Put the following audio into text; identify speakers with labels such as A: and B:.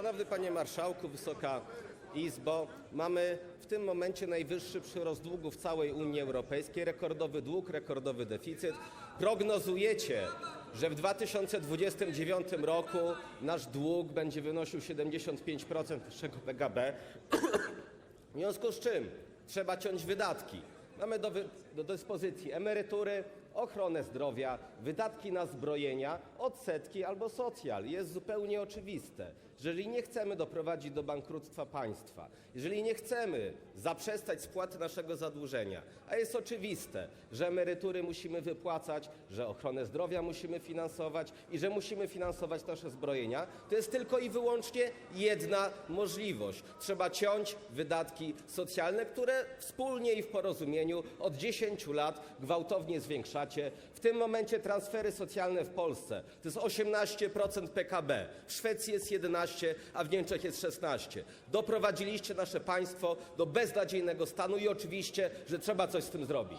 A: Szanowny Panie Marszałku, Wysoka Izbo, mamy w tym momencie najwyższy przyrost długu w całej Unii Europejskiej, rekordowy dług, rekordowy deficyt. Prognozujecie, że w 2029 roku nasz dług będzie wynosił 75% naszego PKB, w związku z czym trzeba ciąć wydatki. Mamy do, do dyspozycji emerytury, ochronę zdrowia, wydatki na zbrojenia, odsetki albo socjal. Jest zupełnie oczywiste, że jeżeli nie chcemy doprowadzić do bankructwa państwa, jeżeli nie chcemy zaprzestać spłaty naszego zadłużenia, a jest oczywiste, że emerytury musimy wypłacać, że ochronę zdrowia musimy finansować i że musimy finansować nasze zbrojenia, to jest tylko i wyłącznie jedna możliwość. Trzeba ciąć wydatki socjalne, które wspólnie i w porozumieniu od 10 lat gwałtownie W tym momencie transfery socjalne w Polsce to jest 18% PKB, w Szwecji jest 11, a w Niemczech jest 16. Doprowadziliście nasze państwo do beznadziejnego stanu i oczywiście, że trzeba coś z tym zrobić.